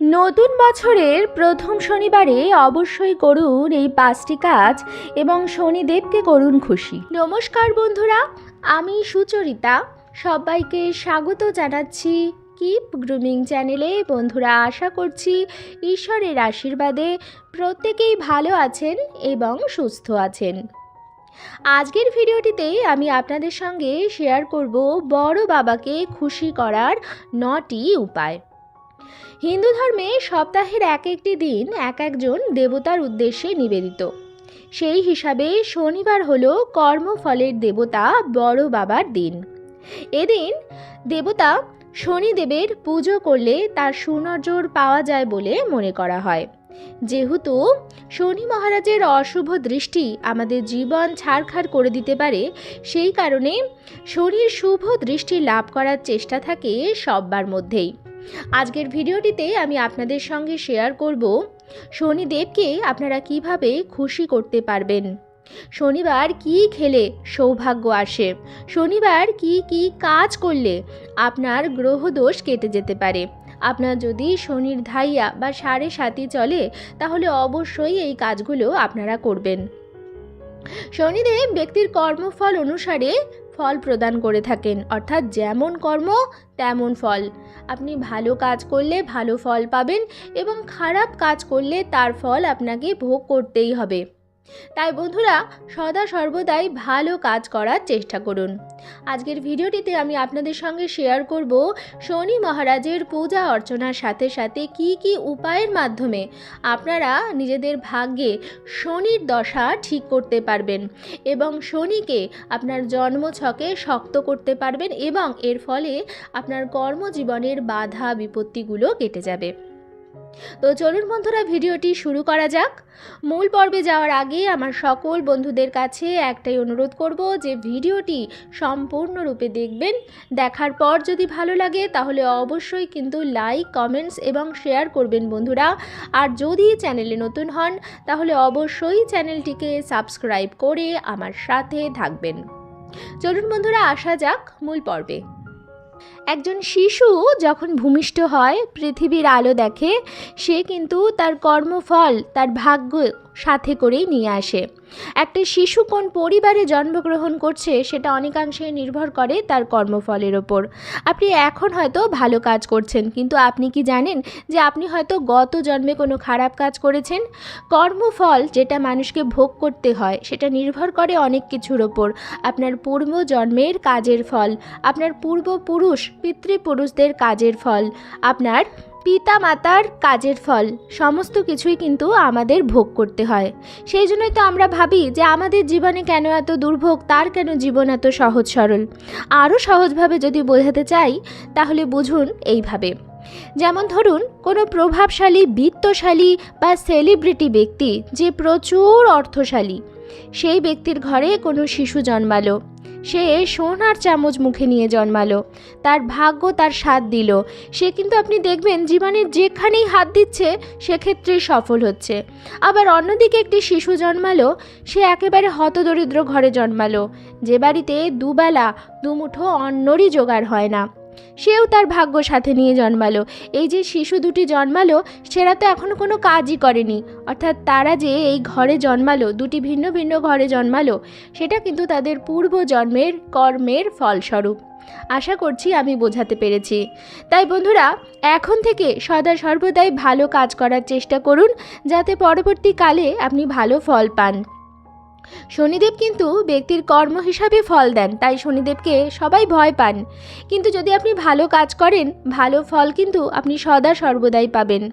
নতুন বছরের প্রথম শনিবারে অবশ্যই করুন এই পাঁচটি কাজ এবং শনিদেবকে করুন খুশি। নমস্কার বন্ধুরা, আমি সুচরিতা। সবাইকে স্বাগত জানাচ্ছি কিপ গ্রুমিং চ্যানেলে। বন্ধুরা, আশা করছি ঈশ্বরের আশীর্বাদে প্রত্যেকেই ভালো আছেন এবং সুস্থ আছেন। আজকের ভিডিওটিতে আমি আপনাদের সঙ্গে শেয়ার করব বড় বাবাকে খুশি করার নটি উপায়। হিন্দু ধর্মে সপ্তাহের এক একটি দিন এক একজন দেবতার উদ্দেশ্যে নিবেদিত। সেই হিসাবে শনিবার হল কর্মফলের দেবতা বড় বাবার দিন। এদিন দেবতা শনিদেবের পুজো করলে তার সুনজর পাওয়া যায় বলে মনে করা হয়। যেহেতু শনি মহারাজের অশুভ দৃষ্টি আমাদের জীবন ছাড়খাড় করে দিতে পারে, সেই কারণে শনির শুভ দৃষ্টি লাভ করার চেষ্টা থাকে সব্বার মধ্যেই। আজকের ভিডিওটিতে আমি আপনাদের সঙ্গে শেয়ার করব শনিদেবকে আপনারা কীভাবে খুশি করতে পারবেন। শনিবার কি খেলে সৌভাগ্য আসে? শনিবার কি কি কাজ করলে আপনার গ্রহদোষ কেটে যেতে পারে? আপনার যদি শনির ধাইয়া বা সাড়ে সাতি চলে, তাহলে অবশ্যই এই কাজগুলো আপনারা করবেন। শনিদেব ব্যক্তির কর্মফল অনুসারে ফল প্রদান করে থাকেন। অর্থাৎ যেমন কর্ম, তেমন ফল। আপনি ভালো কাজ করলে ভালো ফল পাবেন এবং খারাপ কাজ করলে তার ফল আপনাকে ভোগ করতেই হবে। তাই বন্ধুরা, সদা সর্বদাই ভালো কাজ করার চেষ্টা করুন। আজকের ভিডিওটিতে আমি আপনাদের সঙ্গে শেয়ার করব শনি মহারাজের পূজা অর্চনার সাথে সাথে কি কি উপায়ের মাধ্যমে আপনারা নিজেদের ভাগ্যে শনির দশা ঠিক করতে পারবেন এবং শনিকে আপনার জন্মছকে শক্ত করতে পারবেন এবং এর ফলে আপনার কর্মজীবনের বাধা বিপত্তিগুলো কেটে যাবে। তো চলুন বন্ধুরা, ভিডিওটি শুরু করা যাক। মূল পর্বে যাওয়ার আগে আমার সকল বন্ধুদের কাছে একটাই অনুরোধ করব যে ভিডিওটি সম্পূর্ণরূপে দেখবেন। দেখার পর যদি ভালো লাগে, তাহলে অবশ্যই কিন্তু লাইক, কমেন্টস এবং শেয়ার করবেন বন্ধুরা। আর যদি চ্যানেলে নতুন হন, তাহলে অবশ্যই চ্যানেলটিকে সাবস্ক্রাইব করে আমার সাথে থাকবেন। চলুন বন্ধুরা, আসা যাক মূল পর্বে। একজন শিশু যখন ভূমিষ্ঠ হয় পৃথিবীর আলো দেখে সে কিন্তু তার কর্মফল তার ভাগ্য সাথে করেই নিয়ে আসে। একটা শিশু কোন পরিবারে জন্মগ্রহণ করছে, সেটা অনেকাংশে নির্ভর করে তার কর্মফলের ওপর। আপনি এখন হয়তো ভালো কাজ করছেন, কিন্তু আপনি কি জানেন যে আপনি হয়তো গত জন্মে কোনো খারাপ কাজ করেছেন? কর্মফল যেটা মানুষকে ভোগ করতে হয়, সেটা নির্ভর করে অনেক কিছুর ওপর। আপনার পূর্ব জন্মের কাজের ফল, আপনার পূর্বপুরুষ, পিতৃপুরুষদের কাজের ফল, আপনার পিতা মাতার কাজের ফল, সমস্ত কিছুই কিন্তু আমাদের ভোগ করতে হয়। সেই জন্যই তো আমরা ভাবি যে আমাদের জীবনে কেন এত দুর্ভোগ, তার কেন জীবন এত সহজ সরল? আরও সহজভাবে যদি বোঝাতে চাই, তাহলে বুঝুন এইভাবে। যেমন ধরুন, কোনো প্রভাবশালী, বিত্তশালী বা সেলিব্রিটি ব্যক্তি যে প্রচুর অর্থশালী, সেই ব্যক্তির ঘরে কোনো শিশু জন্মালো সে সোনার চামচ মুখে নিয়ে জন্মালো। তার ভাগ্য তার সাথ দিল। সে কিন্তু আপনি দেখবেন জীবনের যেখানেই হাত দিচ্ছে, সেক্ষেত্রে সফল হচ্ছে। আবার অন্যদিকে একটি শিশু জন্মালো, সে একেবারে হতদরিদ্র ঘরে জন্মালো। যে বাড়িতে দুবেলা, দুমুঠো অন্নরই জোগাড় হয় না। সেও তার ভাগ্য সাথে নিয়ে জন্মালো। এই যে শিশু দুটি জন্মালো, সেরা তো এখনও কোনো কাজই করেনি। অর্থাৎ তারা যে এই ঘরে জন্মালো, দুটি ভিন্ন ভিন্ন ঘরে জন্মালো, সেটা কিন্তু তাদের পূর্ব জন্মের কর্মের ফলস্বরূপ। আশা করছি আমি বোঝাতে পেরেছি। তাই বন্ধুরা, এখন থেকে সদা সর্বদাই ভালো কাজ করার চেষ্টা করুন, যাতে পরবর্তীকালে আপনি ভালো ফল পান। শনিদেব কিন্তু ব্যক্তির কর্ম হিসাবে ফল দেন, তাই শনিদেবকে সবাই ভয় পান। কিন্তু যদি আপনি ভালো কাজ করেন, ভালো ফল কিন্তু আপনি সদা সর্বদাই পাবেন।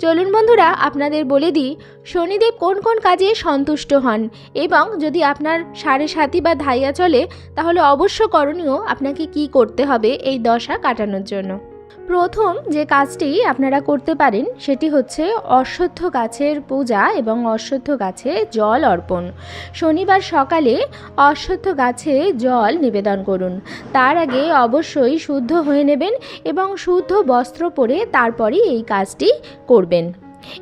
চলুন বন্ধুরা, আপনাদের বলে দিই, শনিদেব কোন কোন কাজে সন্তুষ্ট হন এবং যদি আপনার সাড়ে সাতি বা ধাইয়া চলে, তাহলে অবশ্য করণীয় আপনাকে কি করতে হবে এই দশা কাটানোর জন্য। প্রথম যে কাজটি আপনারা করতে পারেন সেটি হচ্ছে অশ্বত্থ গাছের পূজা এবং অশ্বত্থ গাছে জল অর্পণ। শনিবার সকালে অশ্বত্থ গাছে জল নিবেদন করুন। তার আগে অবশ্যই শুদ্ধ হয়ে নেবেন এবং শুদ্ধ বস্ত্র পরে তারপরই এই কাজটি করবেন।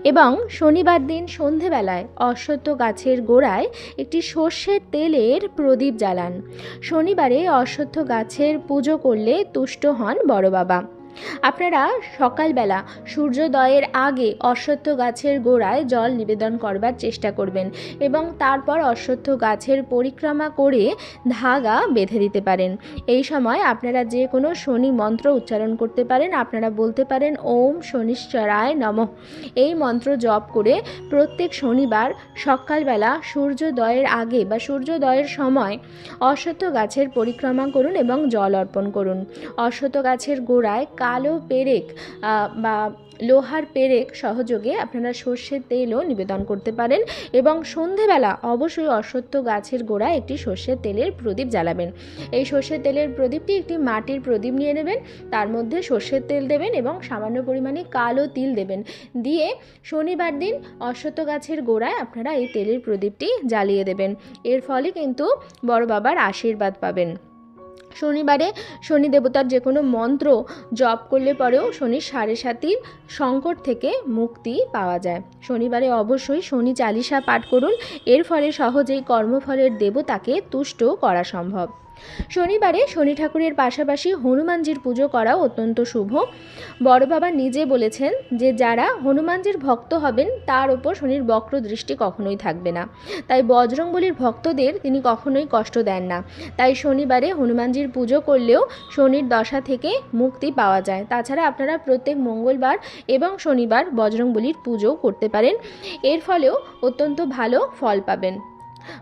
এবং শনিবার দিন সন্ধেবেলায় অশ্বত্থ গাছের গোড়ায় একটি সর্ষের তেলের প্রদীপ জ্বালান। শনিবারে অশ্বত্থ গাছের পুজো করলে তুষ্ট হন বড় বাবা। আপনারা সকালবেলা সূর্যোদয়ের আগে অশ্বত্থ গাছের গোড়ায় জল নিবেদন করবার চেষ্টা করবেন এবং তারপর অশ্বত্থ গাছের পরিক্রমা করে ধাগা বেঁধে দিতে পারেন। এই সময় আপনারা যে কোনো শনি মন্ত্র উচ্চারণ করতে পারেন। আপনারা বলতে পারেন, ওম শনিশ্চরায় নমঃ। এই মন্ত্র জপ করে প্রত্যেক শনিবার সকালবেলা সূর্যোদয়ের আগে বা সূর্যোদয়ের সময় অশ্বত্থ গাছের পরিক্রমা করুন এবং জল অর্পণ করুন। অশ্বত্থ গাছের গোড়ায় কালো পেরেক বা লোহার পেরেক সহযোগে আপনারা সর্ষের তেলও নিবেদন করতে পারেন এবং সন্ধেবেলা অবশ্যই অশ্বত্থ গাছের গোড়ায় একটি সর্ষের তেলের প্রদীপ জ্বালাবেন। এই সর্ষের তেলের প্রদীপটি একটি মাটির প্রদীপ নিয়ে নেবেন, তার মধ্যে সর্ষের তেল দেবেন এবং সামান্য পরিমাণে কালো তিল দেবেন। দিয়ে শনিবার দিন অশ্বত্থ গাছের গোড়ায় আপনারা এই তেলের প্রদীপটি জ্বালিয়ে দেবেন। এর ফলে কিন্তু বড় বাবার আশীর্বাদ পাবেন। শনিবারে শনি দেবতার যে কোনো মন্ত্র জপ করলে পরেও শনি সাড়ে সাতির সংকট থেকে মুক্তি পাওয়া যায়। শনিবারে অবশ্যই শনি চালিশা পাঠ করুন। এর ফলে সহজেই কর্মফলের দেবতাকে তুষ্ট করা সম্ভব। শনিবারে শনি ঠাকুরের পাশাপাশি হনুমানজির পুজো করাও অত্যন্ত শুভ। বড় বাবা নিজে বলেছেন যে যারা হনুমানজির ভক্ত হবেন, তার ওপর শনির বক্র দৃষ্টি কখনোই থাকবে না। তাই বজরংবলির ভক্তদের তিনি কখনোই কষ্ট দেন না। তাই শনিবারে হনুমানজির পুজো করলেও শনির দশা থেকে মুক্তি পাওয়া যায়। তাছাড়া আপনারা প্রত্যেক মঙ্গলবার এবং শনিবার বজরংবলির পুজো করতে পারেন। এর ফলেও অত্যন্ত ভালো ফল পাবেন।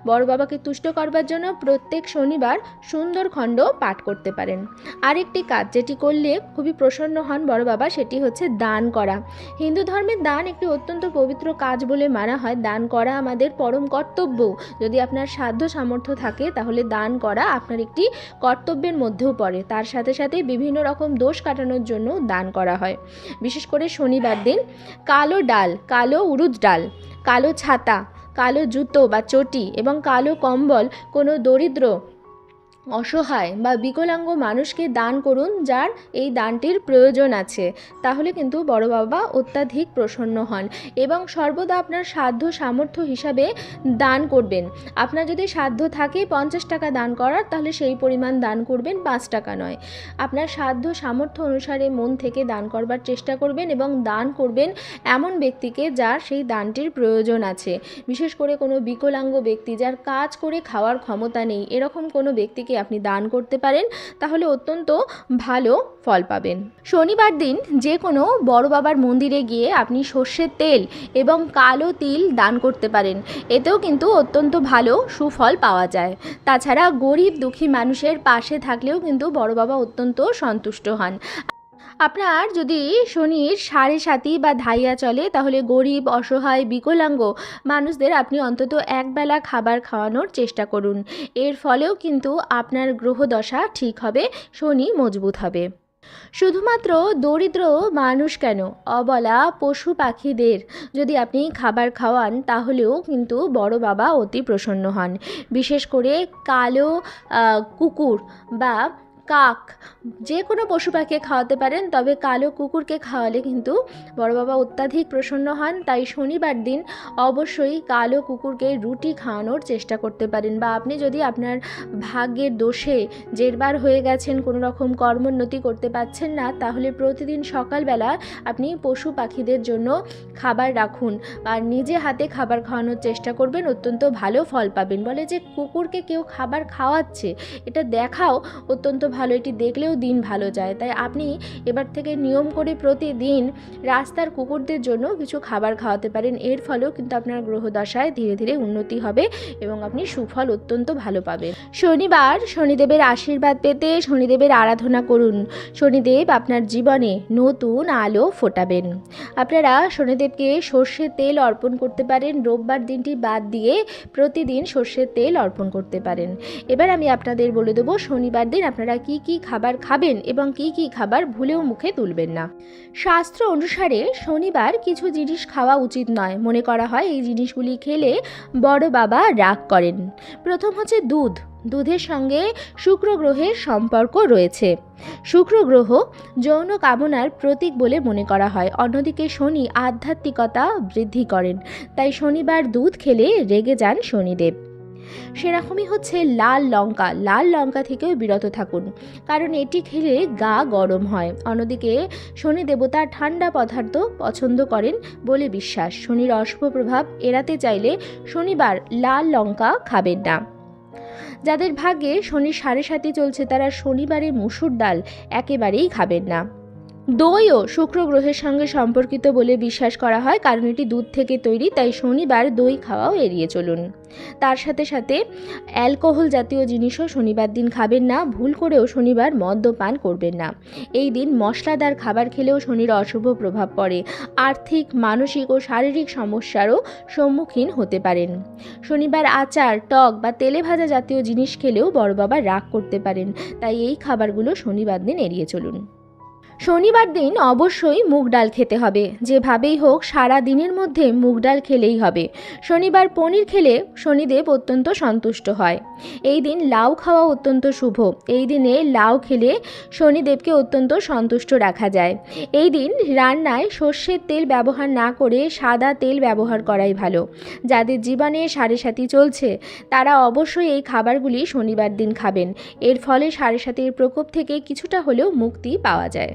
বড় বাবাকে তুষ্ট করবার জন্য প্রত্যেক শনিবার সুন্দরখণ্ড পাঠ করতে পারেন। আরেকটি কাজ যেটি করলে খুবই প্রসন্ন হন বড় বাবা, সেটি হচ্ছে দান করা। হিন্দু ধর্মের দান একটি অত্যন্ত পবিত্র কাজ বলে মানা হয়। দান করা আমাদের পরম কর্তব্য। যদি আপনার সাধ্য সামর্থ্য থাকে, তাহলে দান করা আপনার একটি কর্তব্যের মধ্যেও পড়ে। তার সাথে সাথে বিভিন্ন রকম দোষ কাটানোর জন্য দান করা হয়। বিশেষ করে শনিবার দিন কালো ডাল, কালো উড়ুদ ডাল, কালো ছাতা কালো জুতো বা চটি এবং কালো কম্বল কোনো দরিদ্র অসহায় বা বিকলাঙ্গ মানুষকে দান করুন যার এই দানটির প্রয়োজন আছে। তাহলে কিন্তু বড় বাবা অত্যাধিক প্রসন্ন হন এবং সর্বদা আপনার সাধ্য সামর্থ্য হিসাবে দান করবেন। আপনার যদি সাধ্য থাকে পঞ্চাশ টাকা দান করার, তাহলে সেই পরিমাণ দান করবেন পাঁচ টাকা নয়। আপনার সাধ্য সামর্থ্য অনুসারে মন থেকে দান করবার চেষ্টা করবেন এবং দান করবেন এমন ব্যক্তিকে যার সেই দানটির প্রয়োজন আছে। বিশেষ করে কোনো বিকলাঙ্গ ব্যক্তি যার কাজ করে খাওয়ার ক্ষমতা নেই। এরকম কোনো ব্যক্তিকে আপনি দান করতে পারেন, তাহলে অত্যন্ত ভালো ফল পাবেন। শনিবার দিন যে কোনো বড় বাবার মন্দিরে গিয়ে আপনি সর্ষের তেল এবং কালো তিল দান করতে পারেন। এতেও কিন্তু অত্যন্ত ভালো সুফল পাওয়া যায়। তাছাড়া গরিব দুঃখী মানুষের পাশে থাকলেও কিন্তু বড় বাবা অত্যন্ত সন্তুষ্ট হন। আপনার যদি শনির সাড়ে সাতি বা ধাইয়া চলে, তাহলে গরিব, অসহায়, বিকলাঙ্গ মানুষদের আপনি অন্তত একবেলা খাবার খাওয়ানোর চেষ্টা করুন। এর ফলেও কিন্তু আপনার গ্রহদশা ঠিক হবে, শনি মজবুত হবে। শুধুমাত্র দরিদ্র মানুষ কেন? অবলা পশু পাখিদের যদি আপনি খাবার খাওয়ান, তাহলেও কিন্তু বড় বাবা অতি প্রসন্ন হন। বিশেষ করে কালো কুকুর বা কাক। যে কোনো পশু পাখি খাওয়াতে পারেন, তবে কালো কুকুরকে খাওয়ালে কিন্তু বড় বাবা অত্যাধিক প্রসন্ন হন। তাই শনিবার দিন অবশ্যই কালো কুকুরকে রুটি খাওয়ানোর চেষ্টা করতে পারেন বা আপনি যদি আপনার ভাগ্যের দোষে জেরবার হয়ে গেছেন, কোনো রকম কর্মোন্নতি করতে পারছেন না, তাহলে প্রতিদিন সকালবেলা আপনি পশু পাখিদের জন্য খাবার রাখুন আর নিজে হাতে খাবার খাওয়ানোর চেষ্টা করবেন, অত্যন্ত ভালো ফল পাবেন। বলে যে কুকুরকে কেউ খাবার খাওয়াচ্ছে, এটা দেখাও অত্যন্ত ভালো, এটি দেখলেও দিন ভালো যায়। তাই আপনি এবার থেকে নিয়ম করে প্রতিদিন রাস্তার কুকুরদের জন্য কিছু খাবার খাওয়াতে পারেন। এর ফলেও কিন্তু আপনার গ্রহদশায় ধীরে ধীরে উন্নতি হবে এবং আপনি সুফল অত্যন্ত ভালো পাবেন। শনিবার শনিদেবের আশীর্বাদ পেতে শনিদেবের আরাধনা করুন। শনিদেব আপনার জীবনে নতুন আলো ফোটাবেন। আপনারা শনিদেবকে সর্ষের তেল অর্পণ করতে পারেন। রোববার দিনটি বাদ দিয়ে প্রতিদিন সর্ষের তেল অর্পণ করতে পারেন। এবার আমি আপনাদের বলে দেবো, শনিবার দিন আপনারা কি কি খাবার খাবেন এবং কি কি খাবার ভুলেও মুখে তুলবেন না। শাস্ত্র অনুসারে শনিবার কিছু জিনিস খাওয়া উচিত নয়। মনে করা হয় এই জিনিসগুলি খেলে বড় বাবা রাগ করেন। প্রথম হচ্ছে দুধ। দুধের সঙ্গে শুক্র গ্রহের সম্পর্ক রয়েছে। শুক্র গ্রহ যৌন কামনার প্রতীক বলে মনে করা হয়। অন্যদিকে শনি আধ্যাত্মিকতা বৃদ্ধি করেন। তাই শনিবার দুধ খেলে রেগে যান শনিদেব। সেরকমই হচ্ছে লাল লঙ্কা। লাল লঙ্কা থেকেও বিরত থাকুন, কারণ এটি খেলে গা গরম হয়। অন্যদিকে শনি দেবতা ঠান্ডা পদার্থ পছন্দ করেন বলে বিশ্বাস। শনির অশুভ প্রভাব এড়াতে চাইলে শনিবার লাল লঙ্কা খাবেন না। যাদের ভাগ্যে শনির সাড়ে সাথে চলছে, তারা শনিবারে মুসুর ডাল একেবারেই খাবেন না। দইও শুক্র গ্রহের সঙ্গে সম্পর্কিত বলে বিশ্বাস করা হয়, কারণ এটি দুধ থেকে তৈরি, তাই শনিবার দই খাওয়াও এড়িয়ে চলুন। তার সাথে সাথে অ্যালকোহল জাতীয় জিনিসও শনিবার দিন খাবেন না, ভুল করেও শনিবার মদ্যপান করবেন না। এই দিন মশলাদার খাবার খেলেও শনির অশুভ প্রভাব পড়ে, আর্থিক, মানসিক ও শারীরিক সমস্যারও সম্মুখীন হতে পারেন। শনিবার আচার, টক বা তেলে ভাজা জাতীয় জিনিস খেলেও বড় বাবা রাগ করতে পারেন, তাই এই খাবারগুলো শনিবার দিন এড়িয়ে চলুন। শনিবার দিন অবশ্যই মুগ ডাল খেতে হবে। যেভাবেই হোক, সারা দিনের মধ্যে মুগ ডাল খেলেই হবে। শনিবার পনির খেলে শনিদেব অত্যন্ত সন্তুষ্ট হয়। এই দিন লাউ খাওয়া অত্যন্ত শুভ। এই দিনে লাউ খেলে শনিদেবকে অত্যন্ত সন্তুষ্ট রাখা যায়। এই দিন রান্নায় সর্ষের তেল ব্যবহার না করে সাদা তেল ব্যবহার করাই ভালো। যাদের জীবনে সাড়ে সাথী চলছে, তারা অবশ্যই এই খাবারগুলি শনিবার দিন খাবেন। এর ফলে সাড়ে সাথীর প্রকোপ থেকে কিছুটা হলেও মুক্তি পাওয়া যায়।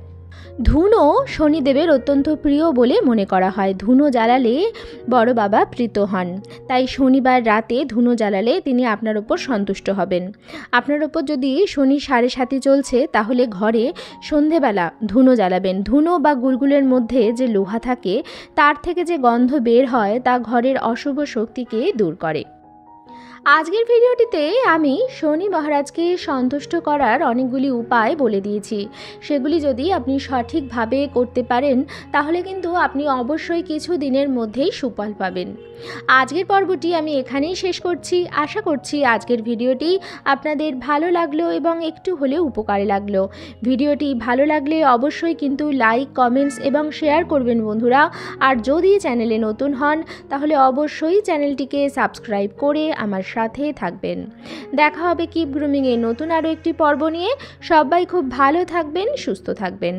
ধুনো শনিদেবের অত্যন্ত প্রিয় বলে মনে করা হয়। ধুনো জ্বালালে বড় বাবা প্রীত হন। তাই শনিবার রাতে ধুনো জ্বালালে তিনি আপনার ওপর সন্তুষ্ট হবেন। আপনার ওপর যদি শনি সাড়ে সাথে চলছে তাহলে ঘরে সন্ধেবেলা ধুনো জ্বালাবেন। ধুনো বা গুলগুলের মধ্যে যে লোহা থাকে, তার থেকে যে গন্ধ বের হয়, তা ঘরের অশুভ শক্তিকে দূর করে। আজকের ভিডিওটিতে আমি শনি মহারাজকে সন্তুষ্ট করার অনেকগুলি উপায় বলে দিয়েছি। সেগুলি যদি আপনি সঠিকভাবে করতে পারেন, তাহলে কিন্তু আপনি অবশ্যই কিছু দিনের মধ্যেই সুফল পাবেন। আজকের পর্বটি আমি এখানেই শেষ করছি। আশা করছি আজকের ভিডিওটি আপনাদের ভালো লাগল এবং একটু হলেও উপকারে লাগল। ভিডিওটি ভালো লাগলে অবশ্যই কিন্তু লাইক, কমেন্টস এবং শেয়ার করবেন বন্ধুরা। আর যদি চ্যানেলে নতুন হন, তাহলে অবশ্যই চ্যানেলটিকে সাবস্ক্রাইব করে আমার সাথে থাকবেন। দেখা হবে কিপ গ্রুমিংয়ে নতুন আরও একটি পর্ব নিয়ে। সবাই খুব ভালো থাকবেন, সুস্থ থাকবেন।